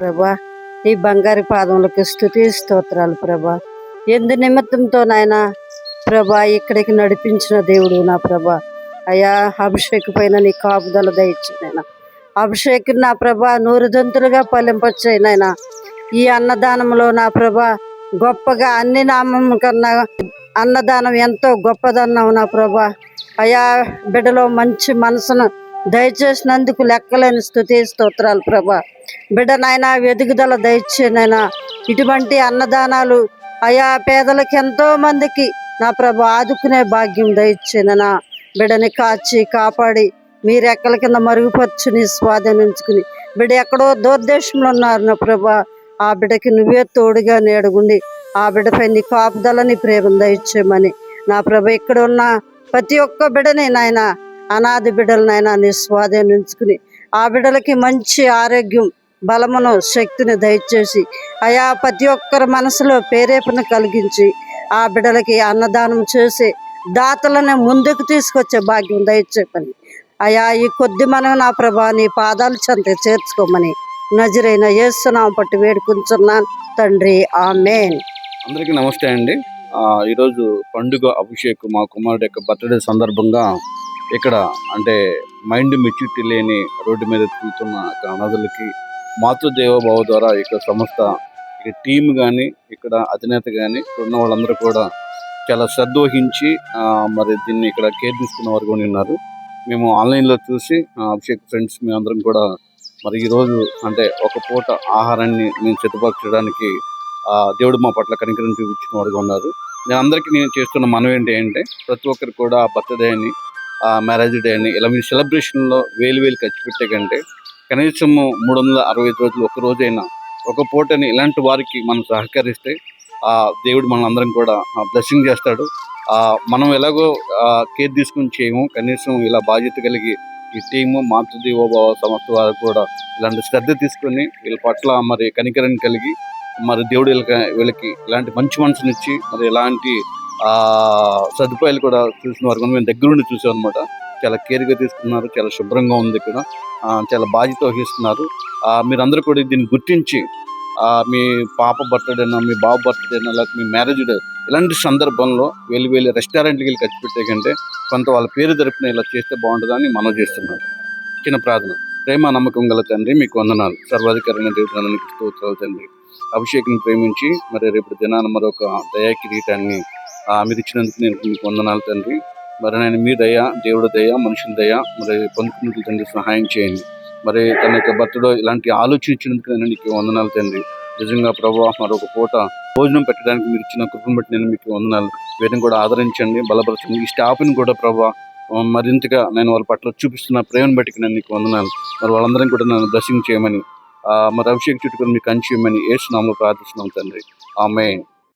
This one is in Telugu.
ప్రభా. నీ బంగారు పాదములకు స్థుతి స్తోత్రాలు ప్రభా. ఎందు నిమిత్తంతో నాయన ప్రభా ఇక్కడికి నడిపించిన దేవుడు నా ప్రభా. అయా అభిషేక్ పైన నీ కాపుదల దయచి నాయన. అభిషేక్ నా ప్రభా నూరుదంతులుగా దంతులుగా నాయన. ఈ అన్నదానంలో నా ప్రభా గొప్పగా అన్ని నామం కన్నా అన్నదానం ఎంతో గొప్పదన్నావు నా ప్రభా. అయా బిడ్డలో మంచి మనసును దయచేసినందుకు లెక్కలేని స్థుతి స్తోత్రాలు ప్రభా. బిడ్డ నాయన వెదుగుదల దయచేనైనా ఇటువంటి అన్నదానాలు అయా పేదలకు ఎంతో మందికి నా ప్రభు ఆదుకునే భాగ్యం దయచేనైనా బిడ్డని కాచి కాపాడి మీ రెక్కల కింద మరుగుపరుచుని స్వాధీనించుకుని బిడ్డ ఎక్కడో దూరదేశంలో ఉన్నారు నా ప్రభా. ఆ బిడ్డకి నువ్వే తోడుగా నేడుగుండి ఆ బిడ్డపై నీ కాపుదలని ప్రేమ దయచేయమని నా ప్రభ ఇక్కడ ఉన్న ప్రతి ఒక్క బిడ్డని నాయన అనాథ బిడ్డలనైనా నీ స్వాధీనించుకుని ఆ బిడ్డలకి మంచి ఆరోగ్యం బలమును శక్తిని దయచేసి అయా ప్రతి ఒక్కరి మనసులో ప్రేరేపణ కలిగించి ఆ బిడ్డలకి అన్నదానం చేసి దాతలను ముందుకు తీసుకొచ్చే భాగ్యం దయచేపని అయా ఈ కొద్ది మనం నా ప్రభా నీ పాదాలు చెంత చేర్చుకోమని నజరైన యేసునామం పట్టి వేడుకుంటున్నాను తండ్రి ఆమెన్. అందరికీ నమస్తే అండి. ఆ, ఈరోజు పండుగ అభిషేక్ మా కుమారుడు యొక్క బర్త్డే సందర్భంగా ఇక్కడ అంటే మైండ్ మెచ్యూరిటీ లేని రోడ్డు మీద తిరుగుతున్న ఒక అనాథులకి ద్వారా ఇక్కడ సంస్థ ఇక్కడ టీం కానీ ఇక్కడ అధినేత కానీ ఉన్న వాళ్ళందరూ కూడా చాలా శ్రద్ధ వహించి మరి దీన్ని ఇక్కడ కేర్ తీసుకున్న వారు కూడా ఉన్నారు. మేము ఆన్లైన్లో చూసి అభిషేక్ ఫ్రెండ్స్ మేము అందరం కూడా మరి ఈరోజు అంటే ఒక పూట ఆహారాన్ని మేము సిద్ధపరచడానికి ఆ, దేవుడు మా పట్ల కనికరం చూపించిన వారుగా ఉన్నారు. నేను అందరికీ నేను చేస్తున్న మనవి ఏంటి అంటే ప్రతి ఒక్కరు కూడా బర్త్డే అని మ్యారేజ్ డే అని. ఇలా మీ సెలబ్రేషన్లో వేలు వేలు ఖర్చు పెట్టే కంటే కనీసం మూడు వందల అరవై ఐదు రోజులు ఒక రోజైనా ఒక పూటని ఇలాంటి వారికి మనం సహకరిస్తే ఆ దేవుడు మన అందరం కూడా బ్లెస్సింగ్ చేస్తాడు. మనం ఎలాగో కేర్ తీసుకుని చేయము. కనీసం ఇలా బాధ్యత కలిగి ఈ టీము మాతృదేవోభావ సంస్థ వారు కూడా ఇలాంటి శ్రద్ధ తీసుకొని వీళ్ళ పట్ల మరి కనికరం కలిగి మరి దేవుడు వీళ్ళకి వీళ్ళకి ఇలాంటి మంచి మనసునిచ్చి మరి ఇలాంటి సదుపాయాలు కూడా చూసిన వారు కూడా మేము దగ్గరుండి చూసాం అనమాట చాలా కేర్గా తీసుకున్నారు చాలా శుభ్రంగా ఉంది ఇక్కడ. చాలా బాధ్యత వహిస్తున్నారు. మీరందరూ కూడా దీన్ని గుర్తించి మీ పాప బర్త్డేనా మీ బాబు బర్త్డేనా లేకపోతే మీ మ్యారేజ్ డే ఇలాంటి సందర్భంలో వెళ్ళి వెళ్ళి రెస్టారెంట్కి వెళ్ళి ఖర్చు పెట్టే కంటే కొంత వాళ్ళ పేరు తరపున ఇలా చేస్తే బాగుంటుందని మనం చేస్తున్నాను చిన్న ప్రార్థన. ప్రేమ నమ్మకం గల తండ్రి మీకు వందనాలు. సర్వాధికారమైన దేవుడానికి స్తోత్రాలు తండ్రి. అభిషేక్ని ప్రేమించి మరి రేపు దినాన మరొక దయా కిరీటాన్ని మీరు ఇచ్చినందుకు నేను మీకు వందనాలు తండ్రి. మరి నేను మీ దయ దేవుడు దయ మనుషుల దయ మరి పొందుకున్నట్లు తండ్రి సహాయం చేయండి. మరి తన యొక్క బర్త్డే ఇలాంటి ఆలోచన ఇచ్చినందుకు నేను నీకు వందనాలు తండ్రి. నిజంగా ప్రభు మరొక పూట భోజనం పెట్టడానికి మీరు ఇచ్చిన కృపను బట్టి నేను మీకు వందనాలు. వీరిని కూడా ఆదరించండి బలపరచండి. ఈ స్టాఫ్ని కూడా ప్రభా మరింతగా నేను వాళ్ళ పట్ల చూపిస్తున్న ప్రేమను బట్టి నేను నీకు వందనాలు. మరి వాళ్ళందరం కూడా నన్ను బ్లెస్సింగ్ చేయమని మరి అభిషేక్ చుట్టుకొని మీకు కంచి చేయమని ఏసునామలో ప్రార్థిస్తున్నాం తండ్రి. ఆమె